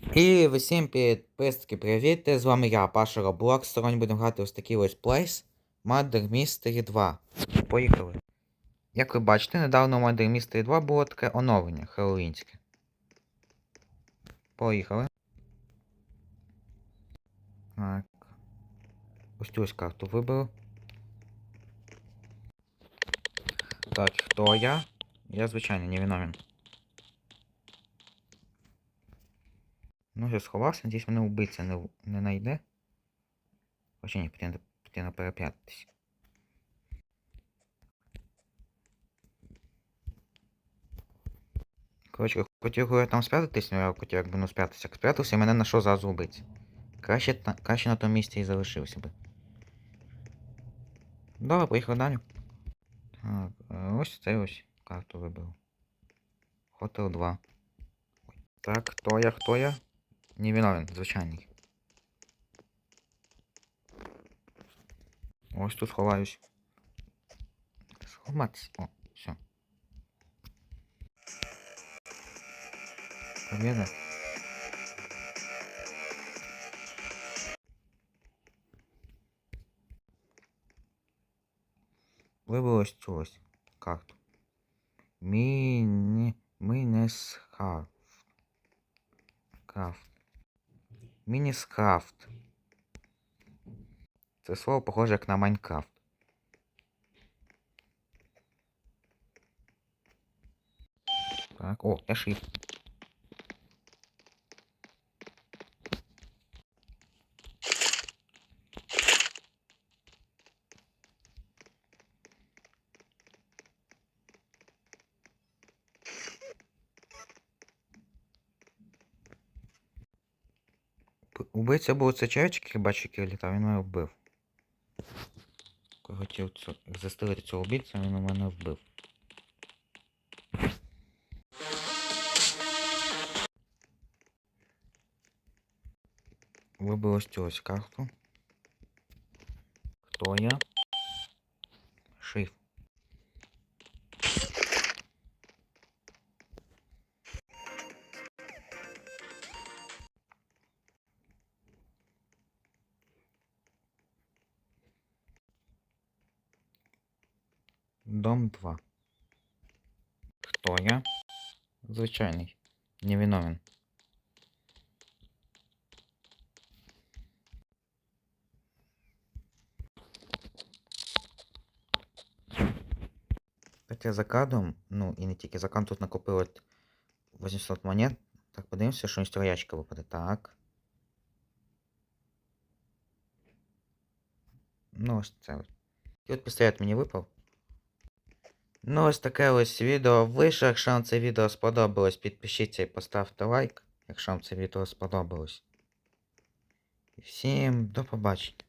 І всім підписки, привіт! З вами я, Паша Роблок. Сьогодні будемо грати ось такий ось плейс Murder Mystery 2. Поїхали. Як ви бачите, недавно у Murder Mystery 2 було таке оновлення хеллоуінське. Поїхали. Так. Ось цю ось карту виберу. Так, хто я? Я, звичайно, невиновен. Ну, я сховався, надіюсь, мене вбивця не, не найде. Хоча ні, потрібно, потрібно переп'ятитись. Коротше, хотів я там спрятатись, але я хотів якби не спрятатися. Як спрятався, мене знайшов зразу вбивця. Краще, краще на тому місці і залишився би. Добре, поїхали далі. Так, е, ось це ось карту вибрав. Хотел 2. Так, хто я, хто я? Невиновен, звичайний. Ось тут ховаюсь. Сховатись. О, все. Победа. Вибралось цю ось карту. Міні... Мінесхафт. Крафт. Мініскрафт. Це слово похоже як на Майнкрафт. Так, о, я шиф. Убивця був це чайчик, який бачу, який він мене вбив. Коли хотів цю... застрелити цього убивця, він мене вбив. Вибив ось цю ось карту. Хто я? Дом 2. Хто я? Звичайний. Невиновен. Хоча за кадром, ну і не тільки за кадром тут накопило 800 монет. Так, подивимося, що з цього ящика випаде. Так. Ну, ось це ось. І от пістолет мені випав. Ну, ось таке ось відео вийшло. Якщо вам це відео сподобалось, підпишіться і поставте лайк, якщо вам це відео сподобалось. І всім до побачення.